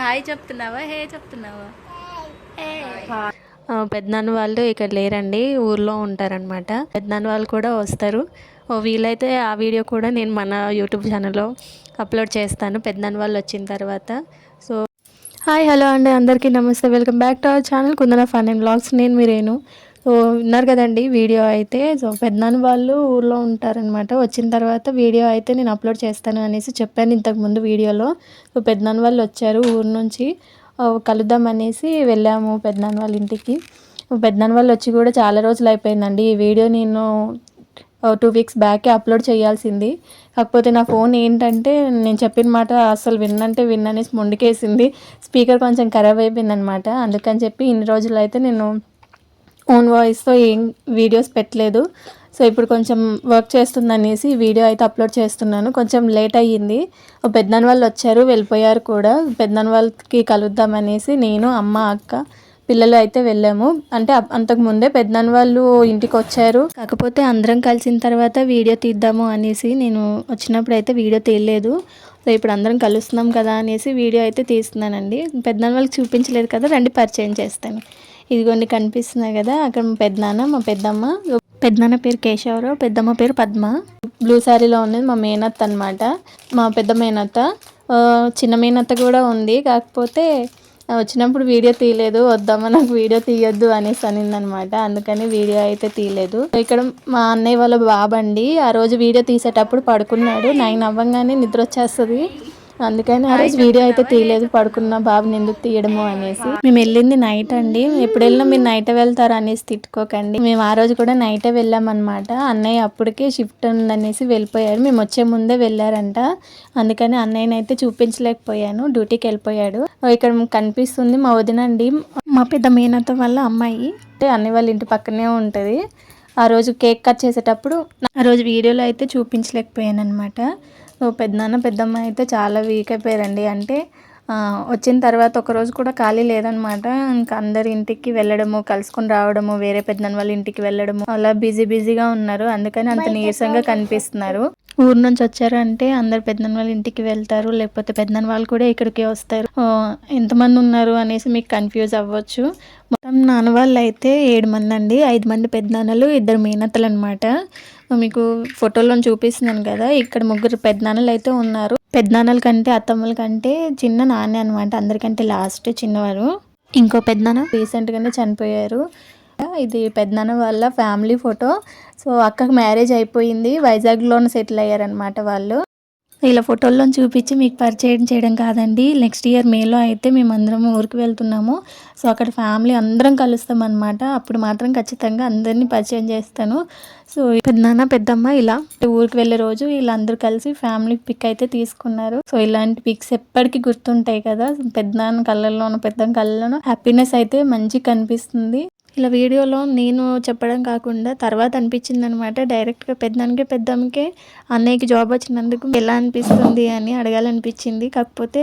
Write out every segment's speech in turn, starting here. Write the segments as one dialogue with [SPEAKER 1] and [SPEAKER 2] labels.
[SPEAKER 1] Hi. చెప్తున్నావా? హే చెప్తున్నావా?
[SPEAKER 2] పెద్దనాన్న వాళ్ళు ఇక్కడ లేరండి ఊర్లో ఉంటారనమాట పెద్దనాన్న వాళ్ళు కూడా వస్తారు. వీలైతే ఆ వీడియో కూడా నేను మన యూట్యూబ్ ఛానల్లో అప్లోడ్ చేస్తాను. పెద్దనాన్న వాళ్ళు వచ్చిన తర్వాత. సో హాయ్ హలో అండి. అందరికీ నమస్తే. Welcome back to our channel Kundana fun and blogs. నేను మీరేను. సో విన్నారు కదండి వీడియో అయితే. సో పెద్దనాన్న వాళ్ళు ఊర్లో ఉంటారనమాట వచ్చిన తర్వాత వీడియో అయితే నేను అప్లోడ్ చేస్తాను అనేసి చెప్పాను ఇంతకుముందు వీడియోలో. సో పెద్దనాన్న వాళ్ళు వచ్చారు ఊరు నుంచి. ఆ, కలుద్దాం అనేసి వెళ్ళాము పెద్దనాన్న వాళ్ళ ఇంటికి. పెద్దనాన్న వాళ్ళు వచ్చి కూడా చాలా రోజులు అయిపోయిందండి. ఈ వీడియో నేను టూ వీక్స్ బ్యాకే అప్లోడ్ చేయాల్సింది. కాకపోతే నా ఫోన్ ఏంటంటే నేను చెప్పిన మాట అసలు విన్నంటే విన్ననేసి మొండికేసింది. స్పీకర్ కొంచెం ఖరాబ్ అయిపోయింది అనమాట అందుకని చెప్పి ఇన్ని రోజులు అయితే నేను ఓన్ వాయిస్తో ఏం వీడియోస్ పెట్టలేదు. సో ఇప్పుడు కొంచెం వర్క్ చేస్తుందనేసి వీడియో అయితే అప్లోడ్ చేస్తున్నాను. కొంచెం లేట్ అయ్యింది. ఓ వాళ్ళు వచ్చారు వెళ్ళిపోయారు కూడా. పెద్దన వాళ్ళకి కలుద్దామనేసి నేను అమ్మ అక్క పిల్లలు అయితే వెళ్ళాము. అంటే అంతకు ముందే పెద్దనాన్న వాళ్ళు ఇంటికి వచ్చారు. కాకపోతే అందరం కలిసిన తర్వాత వీడియో తీద్దాము అనేసి నేను వచ్చినప్పుడు అయితే వీడియో తీయలేదు. సో ఇప్పుడు అందరం కలుస్తున్నాం కదా అనేసి వీడియో అయితే తీస్తున్నానండి. పెద్దనాన్న వాళ్ళకి చూపించలేదు కదా రండి పరిచయం చేస్తాను. ఇదిగోండి కనిపిస్తున్నాయి కదా. అక్కడ మా పెద్దనాన్న మా పెద్దమ్మ. పెద్దనాన్న పేరు కేశవరావు పెద్దమ్మ పేరు పద్మ. బ్లూ శారీలో ఉన్నది మా మేనత్త అనమాట మా పెద్ద మేనత్త. చిన్న మేనత్త కూడా ఉంది. కాకపోతే వచ్చినప్పుడు వీడియో తీయలేదు. వద్దామా నాకు వీడియో తీయొద్దు అనేసి అనిందనమాట అందుకని వీడియో అయితే తీయలేదు. ఇక్కడ మా అన్నయ్య వాళ్ళ బాబండి ఆ రోజు వీడియో తీసేటప్పుడు పడుకున్నాడు. నైన్ అవ్వంగానే నిద్ర వచ్చేస్తుంది. అందుకని ఆ రోజు వీడియో అయితే తీయలేదు పడుకున్న బాబుని ఎందుకు తీయడము అనేసి. మేము వెళ్ళింది నైట్ అండి. ఎప్పుడు వెళ్ళినా మీరు నైట్ వెళ్తారు అనేసి తిట్టుకోకండి. మేము ఆ రోజు కూడా నైటే వెళ్ళామన్నమాట. అన్నయ్య అప్పటికే షిఫ్ట్ ఉందనేసి వెళ్ళిపోయాడు మేము వచ్చే ముందే వెళ్ళారంట. అందుకని అన్నయ్యని అయితే చూపించలేకపోయాను. డ్యూటీకి వెళ్ళిపోయాడు. ఇక్కడ కనిపిస్తుంది మా వదిన అండి. మా పెద్ద మేనత్త వాళ్ళ అమ్మాయి. అంటే అన్నయ్య వాళ్ళ ఇంటి పక్కనే ఉంటుంది. ఆ రోజు కేక్ కట్ చేసేటప్పుడు ఆ రోజు వీడియోలో అయితే చూపించలేకపోయాను అనమాట సో పెద్దనాన్న పెద్దమ్మ అయితే చాలా వీక్ అయిపోయారండి. అంటే వచ్చిన తర్వాత ఒక రోజు కూడా ఖాళీ లేదనమాట ఇంకా అందరి ఇంటికి వెళ్ళడము కలుసుకొని రావడము వేరే పెద్దనాన్న వాళ్ళ ఇంటికి వెళ్ళడము అలా బిజీ బిజీగా ఉన్నారు. అందుకని అంత నీరసంగా కనిపిస్తున్నారు. ఊరు నుంచి వచ్చారంటే అందరు పెద్దనాన్న వాళ్ళ ఇంటికి వెళ్తారు లేకపోతే పెద్దనాన్న వాళ్ళు కూడా ఇక్కడికి వస్తారు. ఎంతమంది ఉన్నారు అనేసి మీకు కన్ఫ్యూజ్ అవ్వచ్చు. మొత్తం నాన్న వాళ్ళు అయితే ఏడు మంది అండి. ఐదు మంది పెద్దనాన్నలు ఇద్దరు మేనత్తలు అనమాట మీకు ఫోటోలో చూపిస్తున్నాను కదా ఇక్కడ ముగ్గురు పెద్దనాన్నలు అయితే ఉన్నారు. పెద్దనాన్నల కంటే అత్తమ్మల కంటే చిన్న నాన్న అనమాట అందరికంటే లాస్ట్ చిన్నవారు. ఇంకో పెద్దనాన్న? రీసెంట్గానే చనిపోయారు. ఇది పెద్దనాన్న వాళ్ళ ఫ్యామిలీ ఫోటో సో అక్కకి మ్యారేజ్ అయిపోయింది. వైజాగ్లోనే సెటిల్ అయ్యారనమాట వాళ్ళు. ఇలా ఫోటోల్లో చూపించి మీకు పరిచయం చేయడం కాదండి. నెక్స్ట్ ఇయర్ మేలో అయితే మేము అందరం ఊరికి వెళ్తున్నాము. సో అక్కడ ఫ్యామిలీ అందరం కలుస్తాం అనమాట అప్పుడు మాత్రం ఖచ్చితంగా అందరినీ పరిచయం చేస్తాను. సో పెద్దనాన్న పెద్దమ్మ ఇలా ఊరికి వెళ్ళే రోజు వీళ్ళందరూ కలిసి ఫ్యామిలీ పిక్ అయితే తీసుకున్నారు. సో ఇలాంటి పిక్స్ ఎప్పటికీ గుర్తుంటాయి కదా. పెద్దనాన్న కళ్ళల్లోనూ పెద్ద కళ్ళలోనూ హ్యాపీనెస్ అయితే మంచి కనిపిస్తుంది. ఇలా వీడియోలో నేను చెప్పడం కాకుండా తర్వాత అనిపించింది అనమాట డైరెక్ట్గా పెద్దదానికే పెద్దమ్మకే అన్నయ్యకి జాబ్ వచ్చినందుకు ఎలా అనిపిస్తుంది అని అడగాలనిపించింది. కాకపోతే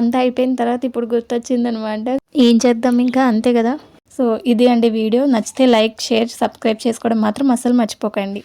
[SPEAKER 2] అంతా అయిపోయిన తర్వాత ఇప్పుడు గుర్తొచ్చింది అనమాట ఏం చేద్దాం ఇంకా అంతే కదా. సో ఇది అండి వీడియో. నచ్చితే లైక్ షేర్ సబ్స్క్రైబ్ చేసుకోవడం మాత్రం అస్సలు మర్చిపోకండి.